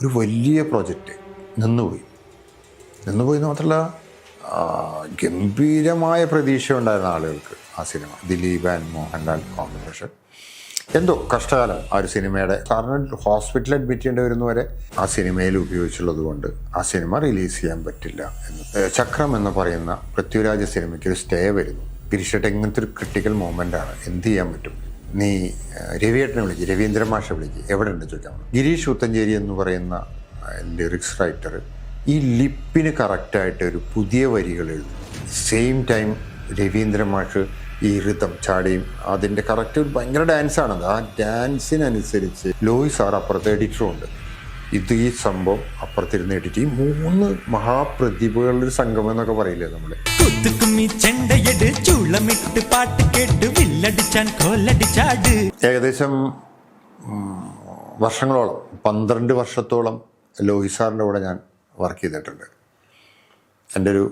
ഒരു വലിയ പ്രോജക്റ്റ് നിന്നുപോയി. നിന്നുപോയി മാത്രമല്ല ഗംഭീരമായ പ്രതീക്ഷ ഉണ്ടായിരുന്ന ആളുകൾക്ക് ആ cinema Dileep and Mohanlal combination. എന്തോ കഷ്ടകാലം ആ ഒരു സിനിമയുടെ കാരണം ഹോസ്പിറ്റലിൽ അഡ്മിറ്റ് ചെയ്യേണ്ടി വരുന്നവരെ ആ സിനിമയിൽ ഉപയോഗിച്ചുള്ളത് കൊണ്ട് ആ സിനിമ റിലീസ് ചെയ്യാൻ പറ്റില്ല എന്ന്. ചക്രം എന്ന് പറയുന്ന പൃഥ്വിരാജ സിനിമയ്ക്ക് ഒരു സ്റ്റേ വരുന്നു. തിരിച്ചിട്ട് ഇങ്ങനത്തെ ഒരു ക്രിട്ടിക്കൽ ആണ് എന്ത് ചെയ്യാൻ പറ്റും? നീ രവിയേട്ടനെ വിളിക്ക് രവീന്ദ്ര മാഷെ വിളിക്ക്. എവിടെ ഉണ്ട് ചോദിക്കാൻ ഗിരീഷ് ഉത്തഞ്ചേരി എന്ന് പറയുന്ന ലിറിക്സ് റൈറ്റർ ഈ ലിപ്പിന് കറക്റ്റായിട്ട് ഒരു പുതിയ വരികൾ എഴുതും. സെയിം ടൈം രവീന്ദ്രൻ മാഷ് ഈ ഋതം ചാടിയും അതിന്റെ കറക്റ്റ് ഒരു ഭയങ്കര ഡാൻസാണത് ആ ഡാൻസിനനുസരിച്ച് ലോയി സാർ അപ്പുറത്തെ എഡിറ്ററും ഉണ്ട്. ഇത് ഈ സംഭവം അപ്പുറത്തിരുന്ന് എഡിറ്റ് ഈ മൂന്ന് മഹാപ്രതിഭകളുടെ സംഗമം എന്നൊക്കെ പറയില്ലേ നമ്മൾ കുത്തുക്കുമ്മി ചൂളമിട്ട് പാട്ട് കേട്ട് വില്ലടിച്ചാൻ കോലടിച്ചാട്. ഏകദേശം വർഷങ്ങളോളം പന്ത്രണ്ട് വർഷത്തോളം ലോഹി സാറിന്റെ കൂടെ ഞാൻ വർക്ക് ചെയ്തിട്ടുണ്ട്. എന്റെ ഒരു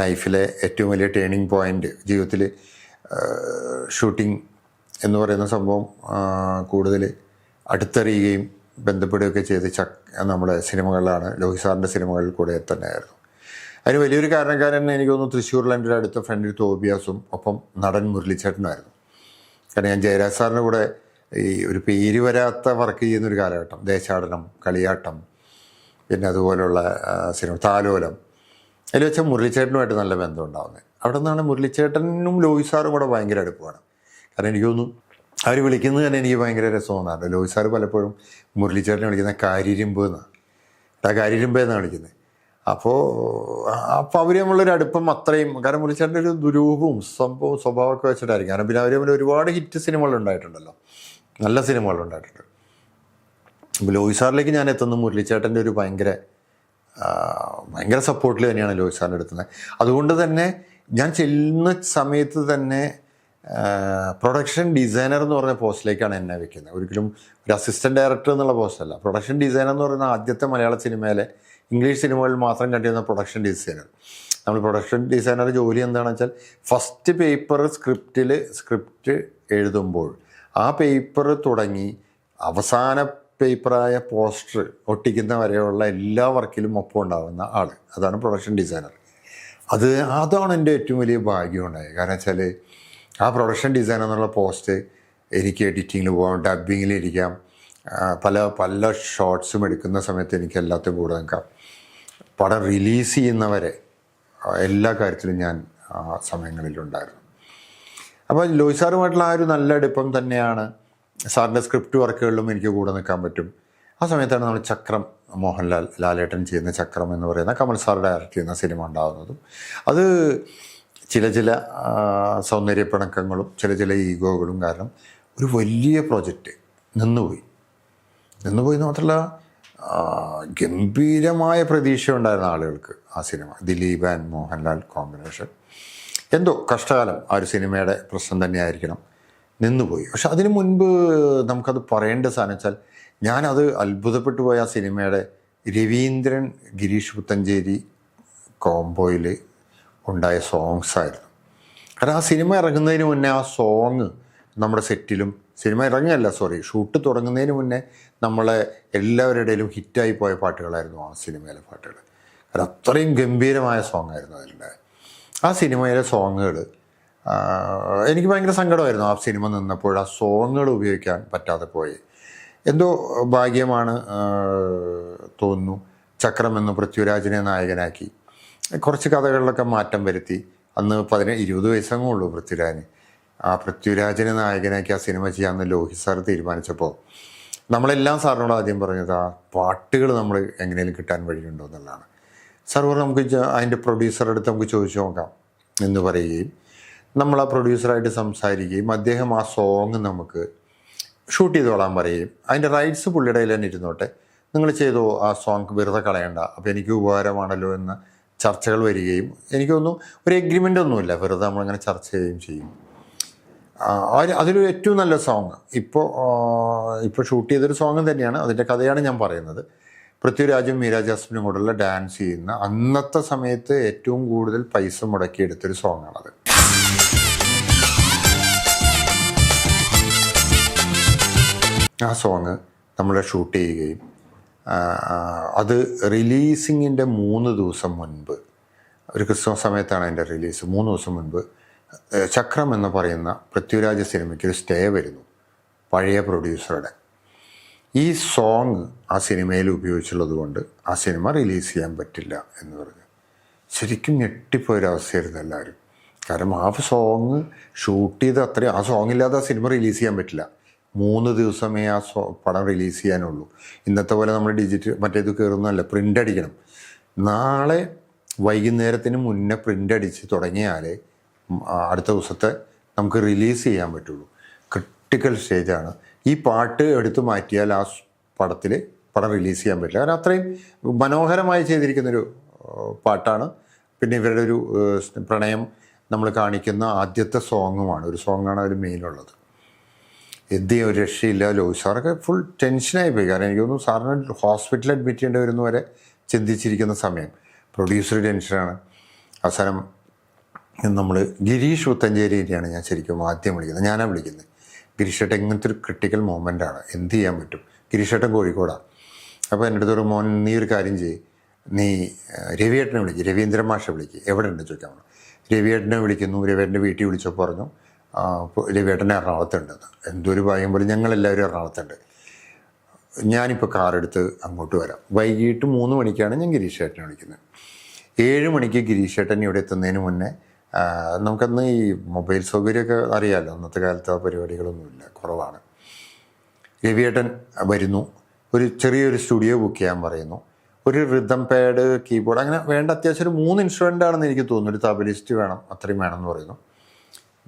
ലൈഫിലെ ഏറ്റവും വലിയ ടേണിംഗ് പോയിന്റ് ജീവിതത്തിൽ ഷൂട്ടിംഗ് എന്ന് പറയുന്ന സംഭവം കൂടുതൽ അടുത്തറിയുകയും ബന്ധപ്പെടുകയൊക്കെ ചെയ്ത് ചക് നമ്മുടെ സിനിമകളിലാണ് ലോഹി സാറിന്റെ സിനിമകളിൽ കൂടെ തന്നെയായിരുന്നു. അതിന് വലിയൊരു കാരണക്കാരൻ എനിക്ക് തോന്നുന്നു തൃശ്ശൂരിൽ എന്റെ ഒരു അടുത്ത ഫ്രണ്ട് തോബിയാസും ഒപ്പം നടൻ മുരളിച്ചേട്ടനുമായിരുന്നു. കാരണം ഞാൻ ജയരാജ് സാറിന്റെ കൂടെ ഈ ഒരു പേര് വരാത്ത വർക്ക് ചെയ്യുന്ന ഒരു കാലഘട്ടം. ദേശാടനം കളിയാട്ടം പിന്നെ അതുപോലുള്ള സിനിമ താലോലം. അതിൽ വെച്ചാൽ മുരളിച്ചേട്ടനുമായിട്ട് നല്ല ബന്ധം ഉണ്ടാകുന്നത് അവിടെ നിന്നാണ് മുരളിച്ചേട്ടനും ലോയി സാറും കൂടെ ഭയങ്കര അടുപ്പമാണ് കാരണം എനിക്ക് തോന്നുന്നു അവർ വിളിക്കുന്നത് തന്നെ എനിക്ക് ഭയങ്കര രസം തോന്നാറുണ്ട് ലോയി സാറ് പലപ്പോഴും മുരളിച്ചേട്ടനെ വിളിക്കുന്ന കാരിരുമ്പ് എന്നാണ്. ആ കാരിരുമ്പ് എന്നാണ് വിളിക്കുന്നത്. അപ്പോൾ അപ്പോൾ അവർ നമ്മളൊരു അടുപ്പം അത്രയും കാരണം മുരളിച്ചേട്ടന്റെ ഒരു ദുരൂഹവും സംഭവവും സ്വഭാവമൊക്കെ വെച്ചിട്ടായിരിക്കും. കാരണം പിന്നെ അവർ തമ്മിൽ ഒരുപാട് ഹിറ്റ് സിനിമകൾ ഉണ്ടായിട്ടുണ്ടല്ലോ. നല്ല സിനിമകൾ ഉണ്ടായിട്ടുണ്ട്. അപ്പോൾ ലോയി സാറിലേക്ക് ഞാൻ എത്തുന്ന മുരളിച്ചേട്ടന്റെ ഒരു ഭയങ്കര ഭയങ്കര സപ്പോർട്ടിൽ തന്നെയാണ് ലോയി സാറിന്റെ അതുകൊണ്ട് തന്നെ ഞാൻ ചെല്ലുന്ന സമയത്ത് തന്നെ പ്രൊഡക്ഷൻ ഡിസൈനർ എന്ന് പറഞ്ഞ പോസ്റ്റിലേക്കാണ് എന്നെ വെക്കുന്നത്. ഒരിക്കലും ഒരു അസിസ്റ്റന്റ് ഡയറക്ടർ എന്നുള്ള പോസ്റ്റല്ല പ്രൊഡക്ഷൻ ഡിസൈനർ എന്ന് പറയുന്ന ആദ്യത്തെ മലയാള സിനിമയിലെ ഇംഗ്ലീഷ് സിനിമകളിൽ മാത്രം കണ്ടിരുന്ന പ്രൊഡക്ഷൻ ഡിസൈനർ നമ്മൾ പ്രൊഡക്ഷൻ ഡിസൈനർ ജോലി എന്താണെന്ന് വെച്ചാൽ ഫസ്റ്റ് പേപ്പർ സ്ക്രിപ്റ്റിൽ സ്ക്രിപ്റ്റ് എഴുതുമ്പോൾ ആ പേപ്പർ തുടങ്ങി അവസാന പേപ്പറായ പോസ്റ്റർ ഒട്ടിക്കുന്ന വരെയുള്ള എല്ലാ വർക്കിലും ഒപ്പം ഉണ്ടാകുന്ന ആൾ അതാണ് പ്രൊഡക്ഷൻ ഡിസൈനർ അത് അതാണ് എന്റെ ഏറ്റവും വലിയ ഭാഗ്യം ഉണ്ടായത്. കാരണം വെച്ചാൽ ആ പ്രൊഡക്ഷൻ ഡിസൈൻ എന്നുള്ള പോസ്റ്റ് എനിക്ക് എഡിറ്റിങ്ങിൽ പോകാം ഡബിങ്ങിൽ ഇരിക്കാം. പല പല ഷോർട്സും എടുക്കുന്ന സമയത്ത് എനിക്ക് എല്ലാത്തിനും കൂടെ നിൽക്കാം. പടം റിലീസ് ചെയ്യുന്നവരെ എല്ലാ കാര്യത്തിലും ഞാൻ ആ സമയങ്ങളിലുണ്ടായിരുന്നു. അപ്പോൾ ലോയ് സാറുമായിട്ടുള്ള ആ ഒരു നല്ല അടുപ്പം തന്നെയാണ് സാറിന്റെ സ്ക്രിപ്റ്റ് വർക്കുകളിലും എനിക്ക് കൂടെ നിൽക്കാൻ പറ്റും. ആ സമയത്താണ് നമ്മൾ ചക്രം മോഹൻലാൽ ലാലേട്ടൻ ചെയ്യുന്ന ചക്രം എന്ന് പറയുന്ന കമൽ സാർ ഡയറക്റ്റ് ചെയ്യുന്ന സിനിമ ഉണ്ടാകുന്നതും അത് ചില ചില സൗന്ദര്യപ്പിണക്കങ്ങളും ചില ചില ഈഗോകളും കാരണം ഒരു വലിയ പ്രോജക്റ്റ് നിന്നുപോയി. നിന്നുപോയി എന്ന് മാത്രമല്ല ഗംഭീരമായ പ്രതീക്ഷ ഉണ്ടായിരുന്ന ആളുകൾക്ക് ആ cinema Dileep and Mohanlal combination. എന്തോ കഷ്ടകാലം ആ ഒരു സിനിമയുടെ പ്രശ്നം തന്നെയായിരിക്കണം നിന്നുപോയി. പക്ഷെ അതിനു മുൻപ് നമുക്കത് പറയേണ്ട സാധനം വെച്ചാൽ ഞാനത് അത്ഭുതപ്പെട്ടു പോയ ആ സിനിമയുടെ രവീന്ദ്രൻ ഗിരീഷ് പുത്തഞ്ചേരി കോംബോയിൽ ഉണ്ടായ സോങ്സ് ആയിരുന്നു. കാരണം ആ സിനിമ ഇറങ്ങുന്നതിന് മുന്നേ ആ സോങ് നമ്മുടെ സെറ്റിലും സിനിമ ഇറങ്ങുകയല്ല സോറി ഷൂട്ട് തുടങ്ങുന്നതിന് മുന്നേ നമ്മളെ എല്ലാവരുടെ ഇടയിലും ഹിറ്റായി പോയ പാട്ടുകളായിരുന്നു ആ സിനിമയിലെ പാട്ടുകൾ. കാരണം അത്രയും ഗംഭീരമായ സോങ് ആയിരുന്നു അതിലുണ്ടായത് ആ സിനിമയിലെ സോങ്ങുകൾ എനിക്ക് ഭയങ്കര സങ്കടമായിരുന്നു ആ സിനിമ നിന്നപ്പോൾ ആ സോങ്ങുകൾ ഉപയോഗിക്കാൻ പറ്റാതെ പോയി. എന്തോ ഭാഗ്യമാണ് തോന്നുന്നു. ചക്രം എന്ന് പൃഥ്വിരാജിനെ നായകനാക്കി. കുറച്ച് കഥകളിലൊക്കെ മാറ്റം വരുത്തി. അന്ന് പതിന ഇരുപത് വയസ്സങ്ങേ ഉള്ളൂ പൃഥ്വിരാജിന് ആ പൃഥ്വിരാജിനെ നായകനാക്കി ആ സിനിമ ചെയ്യാമെന്ന് ലോഹിത് സാർ തീരുമാനിച്ചപ്പോൾ നമ്മളെല്ലാം സാറിനോട് ആദ്യം പറഞ്ഞത് ആ പാട്ടുകൾ നമ്മൾ എങ്ങനെയും കിട്ടാൻ വഴിയുണ്ടോ? എന്നുള്ളതാണ്. സാർ പറഞ്ഞു നമുക്ക് അതിന്റെ പ്രൊഡ്യൂസറുടെ അടുത്ത് നമുക്ക് ചോദിച്ചു നോക്കാം എന്ന് പറയുകയും നമ്മൾ ആ പ്രൊഡ്യൂസറായിട്ട് സംസാരിക്കുകയും അദ്ദേഹം ആ സോങ് നമുക്ക് ഷൂട്ട് ചെയ്തോളാൻ പറയുകയും അതിന്റെ റൈറ്റ്സ് പുള്ളിയുടെ കയ്യിൽ തന്നെ ഇരുന്നോട്ടെ. നിങ്ങൾ ചെയ്തോ ആ സോങ് വെറുതെ കളയണ്ട. അപ്പോൾ എനിക്ക് ഉപകാരമാണല്ലോ എന്ന ചർച്ചകൾ വരികയും എനിക്ക് തോന്നുന്നു ഒരു എഗ്രിമെന്റ് ഒന്നുമില്ല. വെറുതെ നമ്മളിങ്ങനെ ചർച്ച ചെയ്യുകയും ചെയ്യും. അതിലൊരു ഏറ്റവും നല്ല സോങ് ഇപ്പോൾ ഇപ്പോൾ ഷൂട്ട് ചെയ്തൊരു സോങ് തന്നെയാണ്. അതിന്റെ കഥയാണ് ഞാൻ പറയുന്നത്. പൃഥ്വിരാജും മീര ജാസ്മിനും കൂടെയുള്ള ഡാൻസ് ചെയ്യുന്ന അന്നത്തെ സമയത്ത് ഏറ്റവും കൂടുതൽ പൈസ മുടക്കിയെടുത്തൊരു സോങ്ങാണത് ആ സോങ് നമ്മൾ ഷൂട്ട് ചെയ്യുകയും അത് റിലീസിങ്ങിന്റെ മൂന്ന് ദിവസം മുൻപ് ഒരു ക്രിസ്മസ് സമയത്താണ് അതിന്റെ റിലീസ്. മൂന്ന് ദിവസം മുൻപ് ചക്രം എന്ന് പറയുന്ന പൃഥ്വിരാജ സിനിമയ്ക്ക് ഒരു സ്റ്റേ വരുന്നു പഴയ പ്രൊഡ്യൂസറുടെ. ഈ സോങ് ആ സിനിമയിൽ ഉപയോഗിച്ചുള്ളത് കൊണ്ട് ആ സിനിമ റിലീസ് ചെയ്യാൻ പറ്റില്ല എന്ന് പറഞ്ഞു. ശരിക്കും ഞെട്ടിപ്പോയൊരവസ്ഥയായിരുന്നു എല്ലാവരും. കാരണം ആ സോങ് ഷൂട്ട് ചെയ്ത് അത്രയും ആ സോങ് ഇല്ലാതെ ആ സിനിമ റിലീസ് ചെയ്യാൻ പറ്റില്ല. മൂന്ന് ദിവസമേ ആ പടം റിലീസ് ചെയ്യാനുള്ളൂ. ഇന്നത്തെ പോലെ നമ്മൾ ഡിജിറ്റൽ മറ്റേത് കയറുന്നതല്ല പ്രിന്റ് അടിക്കണം. നാളെ വൈകുന്നേരത്തിന് മുന്നേ പ്രിന്റ് അടിച്ച് തുടങ്ങിയാലേ അടുത്ത ദിവസത്തെ നമുക്ക് റിലീസ് ചെയ്യാൻ പറ്റുള്ളൂ. ക്രിട്ടിക്കൽ സ്റ്റേജാണ് ഈ പാട്ട് എടുത്തു മാറ്റിയാൽ ആ പടത്തിൽ പടം റിലീസ് ചെയ്യാൻ പറ്റില്ല. കാരണം അത്രയും മനോഹരമായി ചെയ്തിരിക്കുന്നൊരു പാട്ടാണ്. പിന്നെ ഇവരുടെ ഒരു പ്രണയം നമ്മൾ കാണിക്കുന്ന ആദ്യത്തെ സോങ്ങുമാണ് ഒരു സോങ്ങാണ് അതിൽ മെയിനുള്ളത് എന്ത് ചെയ്യും ഒരു രക്ഷയില്ല ലോയി സാറൊക്കെ ഫുൾ ടെൻഷനായി പോയി. കാരണം എനിക്ക് തോന്നുന്നു സാറിന് ഹോസ്പിറ്റലിൽ അഡ്മിറ്റ് ചെയ്യേണ്ടി വരുന്ന വരെ ചിന്തിച്ചിരിക്കുന്ന സമയം. പ്രൊഡ്യൂസർ ടെൻഷനാണ് അവസാനം നമ്മൾ ഗിരീഷ് പുത്തഞ്ചേരിയാണ് ഞാൻ ശരിക്കും ആദ്യം വിളിക്കുന്നത്. ഞാനാണ് വിളിക്കുന്നത്. ഗിരീഷേട്ടൻ ഇങ്ങനത്തെ ഒരു ക്രിട്ടിക്കൽ മൊമെന്റാണ് എന്ത് ചെയ്യാൻ പറ്റും? ഗിരീഷേട്ടൻ കോഴിക്കോടാണ് അപ്പോൾ എന്റെ അടുത്തൊരു മോൻ നീ ഒരു കാര്യം ചെയ്യ്. നീ രവിയേട്ടനെ വിളിക്കുക രവീന്ദ്രൻ മാഷെ വിളിക്കുക എവിടെ ഉണ്ട് ചോദിക്കാൻ രവിയേട്ടനെ വിളിക്കുന്നു. രവിയേട്ടന്റെ വീട്ടിൽ വിളിച്ചപ്പോൾ പറഞ്ഞു രവിയേട്ടൻ എറണാകുളത്തുണ്ടെന്ന് എന്തൊരു ഭാഗ്യം പോലെ ഞങ്ങളെല്ലാവരും എറണാകുളത്തുണ്ട്. ഞാനിപ്പോൾ കാറെടുത്ത് അങ്ങോട്ട് വരാം. വൈകിട്ട് മൂന്ന് മണിക്കാണ് ഞാൻ ഗിരീഷ് ചേട്ടനെ വിളിക്കുന്നത്. ഏഴ് മണിക്ക് ഗിരീഷ് ചേട്ടൻ ഇവിടെ എത്തുന്നതിന് മുന്നേ നമുക്കന്ന് ഈ മൊബൈൽ സൗകര്യമൊക്കെ അറിയാമല്ലോ അന്നത്തെ കാലത്ത് ആ പരിപാടികളൊന്നുമില്ല കുറവാണ്. രവിയേട്ടൻ വരുന്നു. ഒരു ചെറിയൊരു സ്റ്റുഡിയോ ബുക്ക് ചെയ്യാൻ പറയുന്നു. ഒരു റിതം പാഡ് കീബോർഡ് അങ്ങനെ വേണ്ട അത്യാവശ്യം ഒരു മൂന്ന് ഇൻസ്ട്രുമെന്റ് ആണെന്ന് എനിക്ക് തോന്നുന്നു. ഒരു തബലിസ്റ്റ് വേണം അത്രയും വേണമെന്ന് പറയുന്നു.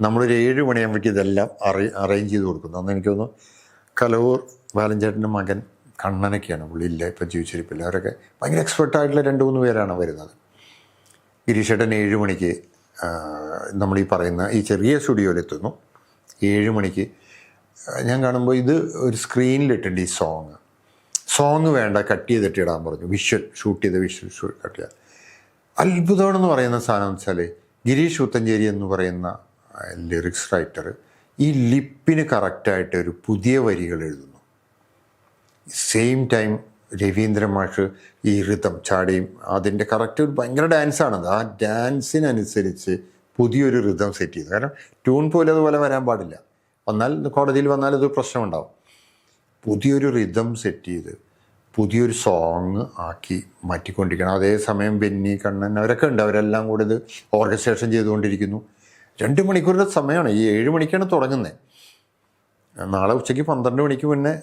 നമ്മളൊരു ഏഴ് മണിയാകുമ്പോഴേക്കും ഇതെല്ലാം അറേ അറേഞ്ച് ചെയ്ത് കൊടുക്കുന്നു. അന്ന് എനിക്ക് തോന്നുന്നു കലവൂർ ബാലഞ്ചേട്ടന്റെ മകൻ കണ്ണനൊക്കെയാണ് പുള്ളിയില്ല ഇപ്പം ജീവിച്ചിരിപ്പില്ല. അവരൊക്കെ ഭയങ്കര എക്സ്പെർട്ടായിട്ടുള്ള രണ്ട് മൂന്ന് പേരാണ് വരുന്നത്. ഗിരീഷേട്ടൻ ഏഴ് മണിക്ക് നമ്മൾ ഈ പറയുന്ന ഈ ചെറിയ സ്റ്റുഡിയോയിലെത്തുന്നു. ഏഴ് മണിക്ക് ഞാൻ കാണുമ്പോൾ ഇത് ഒരു സ്ക്രീനിലിട്ടുണ്ട് ഈ സോങ്. സോങ് വേണ്ട കട്ട് ചെയ്തിട്ട് ഇടാൻ പറഞ്ഞു. വിഷ്വൽ ഷൂട്ട് ചെയ്ത വിഷ്വൽ ഷൂട്ട് കട്ട് ചെയ്യാൻ അത്ഭുതമാണെന്ന് പറയുന്ന സാധനം വെച്ചാൽ ഗിരീഷ് ഉത്തഞ്ചേരി എന്ന് പറയുന്ന ലിറിക്സ് റൈറ്റർ ഈ ലിപ്പിന് കറക്റ്റായിട്ട് ഒരു പുതിയ വരികൾ എഴുതുന്നു. സെയിം ടൈം രവീന്ദ്രൻ മാഷ് ഈ ഋതം ചാടിയും അതിന്റെ കറക്റ്റ് ഒരു ഭയങ്കര ഡാൻസാണത് ആ ഡാൻസിനനുസരിച്ച് പുതിയൊരു ഋതം സെറ്റ് ചെയ്തു. കാരണം ട്യൂൺ പോലെ അതുപോലെ വരാൻ പാടില്ല. വന്നാൽ കോടതിയിൽ വന്നാൽ അത് പ്രശ്നമുണ്ടാവും. പുതിയൊരു റിതം സെറ്റ് ചെയ്ത് പുതിയൊരു സോങ് ആക്കി മാറ്റിക്കൊണ്ടിരിക്കണം. അതേസമയം ബെന്നി കണ്ണൻ അവരൊക്കെ ഉണ്ട്. അവരെല്ലാം കൂടെ ഇത് ഓർക്കസ്ട്രേഷൻ ചെയ്തുകൊണ്ടിരിക്കുന്നു. രണ്ട് മണിക്കൂറിന്റെ സമയമാണ്. ഈ ഏഴ് മണിക്കാണ് തുടങ്ങുന്നത്. നാളെ ഉച്ചയ്ക്ക് പന്ത്രണ്ട് മണിക്ക് മുന്നേ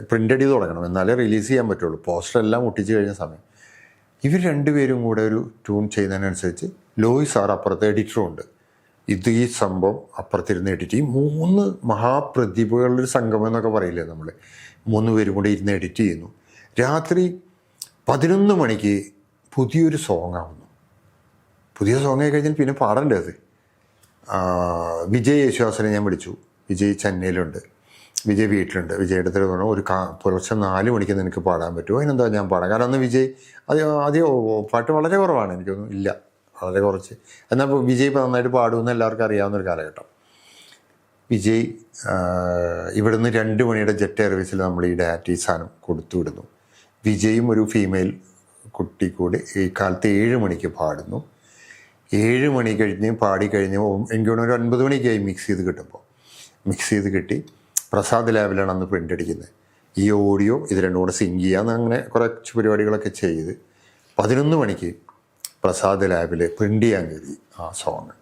പ്രിന്റ് അടി തുടങ്ങണം. എന്നാലേ റിലീസ് ചെയ്യാൻ പറ്റുള്ളൂ. പോസ്റ്റർ എല്ലാം ഒട്ടിച്ച് കഴിഞ്ഞ സമയം. ഇവർ രണ്ടുപേരും കൂടെ ഒരു ട്യൂൺ ചെയ്യുന്നതിനനുസരിച്ച് ലോയി സാർ അപ്പുറത്തെ എഡിറ്ററും ഉണ്ട്. ഇത് ഈ സംഭവം അപ്പുറത്തിരുന്ന് എഡിറ്റ് ചെയ്യും. മൂന്ന് മഹാപ്രതിഭകളുടെ ഒരു സംഗമം എന്നൊക്കെ പറയില്ലേ നമ്മൾ? മൂന്ന് പേരും കൂടി ഇരുന്ന് എഡിറ്റ് ചെയ്യുന്നു. രാത്രി പതിനൊന്ന് മണിക്ക് പുതിയൊരു സോങ് ആവുന്നു. പുതിയ സോങ് ആയി കഴിഞ്ഞാൽ പിന്നെ പാടേണ്ടത് വിജയ് യേശുദാസിനെ ഞാൻ വിളിച്ചു. വിജയ് ചെന്നൈയിലുണ്ട്. വിജയ് വീട്ടിലുണ്ട്. വിജയുടെ അടുത്ത് പറഞ്ഞു ഒരു കാ പുലർച്ചെ നാല് മണിക്ക് നിനക്ക് പാടാൻ പറ്റുമോ? അതിനെന്താ ഞാൻ പാടാം കാരണം അന്ന് വിജയ് ആദ്യം പാട്ട് വളരെ കുറവാണ്. എനിക്കൊന്നും ഇല്ല. വളരെ കുറച്ച്. എന്നാൽ ഇപ്പോൾ വിജയ് ഇപ്പോൾ നന്നായിട്ട് പാടുമെന്ന് എല്ലാവർക്കും അറിയാവുന്ന ഒരു കാലഘട്ടം. വിജയ് ഇവിടുന്ന് രണ്ട് മണിയുടെ ജെറ്റ് എയർവേസിൽ നമ്മൾ ഈ ഡാറ്റി സാധനം കൊടുത്തു വിടുന്നു. വിജയും ഒരു ഫീമെയിൽ കുട്ടി കൂടി ഈ കാലത്ത് ഏഴ് മണിക്ക് പാടുന്നു. ഏഴ് മണി കഴിഞ്ഞ് പാടി കഴിഞ്ഞ് എനിക്ക് ഒരു ഒൻപത് മണിക്കായി മിക്സ് ചെയ്ത് കിട്ടുമ്പോൾ. മിക്സ് ചെയ്ത് കിട്ടി. പ്രസാദ് ലാബിലാണ് അന്ന് പ്രിന്റ് അടിക്കുന്നത്. ഈ ഓഡിയോ ഇത് രണ്ടും കൂടെ സിങ്ക് ചെയ്യാന്ന് അങ്ങനെ കുറച്ച് പരിപാടികളൊക്കെ ചെയ്ത് പതിനൊന്ന് മണിക്ക് പ്രസാദ് ലാബിൽ പ്രിന്റ് ചെയ്യാൻ കരുതി ആ സോങ്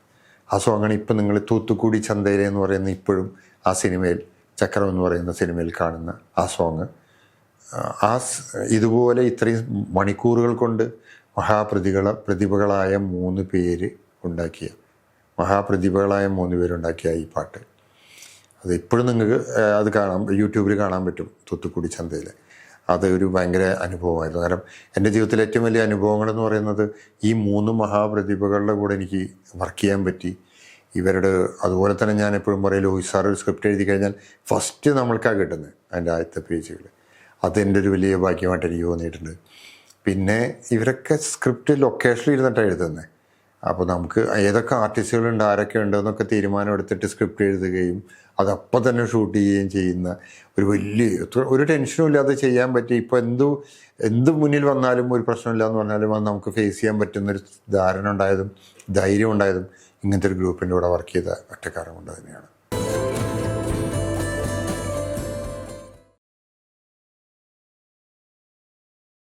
ആ സോങ്ങാണ് ഇപ്പം നിങ്ങൾ തൂത്തുക്കുടി ചന്തയിലെ എന്ന് പറയുന്ന ഇപ്പോഴും ആ സിനിമയിൽ ചക്രം എന്ന് പറയുന്ന സിനിമയിൽ കാണുന്ന ആ സോങ് ആ ഇതുപോലെ ഇത്രയും മണിക്കൂറുകൾ കൊണ്ട് മഹാപ്രതികള പ്രതിഭകളായ മൂന്ന് പേര് ഉണ്ടാക്കിയ മഹാപ്രതിഭകളായ മൂന്ന് പേരുണ്ടാക്കിയ ഈ പാട്ട്. അത് ഇപ്പോഴും നിങ്ങൾക്ക് അത് കാണാം യൂട്യൂബിൽ കാണാൻ പറ്റും തൊത്തുക്കുടി ചന്തയിൽ. അത് ഒരു ഭയങ്കര അനുഭവമായിരുന്നു. കാരണം എന്റെ ജീവിതത്തിലെ ഏറ്റവും വലിയ അനുഭവങ്ങൾ എന്ന് പറയുന്നത് ഈ മൂന്ന് മഹാപ്രതിഭകളുടെ കൂടെ എനിക്ക് വർക്ക് ചെയ്യാൻ പറ്റി. ഇവരുടെ അതുപോലെ തന്നെ ഞാൻ എപ്പോഴും പറയും ലോഹിത് സാർ ഒരു സ്ക്രിപ്റ്റ് എഴുതി കഴിഞ്ഞാൽ ഫസ്റ്റ് നമ്മൾക്കാണ് കിട്ടുന്നത് അതിന്റെ ആദ്യത്തെ പേജുകൾ അതെന്റെ ഒരു വലിയ ഭാഗ്യമായിട്ട് എനിക്ക് തോന്നിയിട്ടുണ്ട്. പിന്നെ ഇവരൊക്കെ സ്ക്രിപ്റ്റ് ലൊക്കേഷനിൽ ഇരുന്നിട്ടാണ് എഴുതുന്നത് അപ്പോൾ നമുക്ക് ഏതൊക്കെ ആർട്ടിസ്റ്റുകളുണ്ട് ആരൊക്കെ ഉണ്ടെന്നൊക്കെ തീരുമാനം എടുത്തിട്ട് സ്ക്രിപ്റ്റ് എഴുതുകയും അതപ്പം തന്നെ ഷൂട്ട് ചെയ്യുകയും ചെയ്യുന്ന ഒരു വലിയ ഒരു ടെൻഷനും ഇല്ലാതെ ചെയ്യാൻ പറ്റി ഇപ്പോൾ എന്തു എന്ത് മുന്നിൽ വന്നാലും ഒരു പ്രശ്നമില്ല എന്ന് പറഞ്ഞാലും അത് നമുക്ക് ഫേസ് ചെയ്യാൻ പറ്റുന്നൊരു ധാരണ ഉണ്ടായതും ധൈര്യം ഉണ്ടായതും ഇങ്ങനത്തെ ഒരു ഗ്രൂപ്പിന്റെ കൂടെ വർക്ക് ചെയ്ത ഒറ്റക്കാരം കൊണ്ട് തന്നെയാണ്.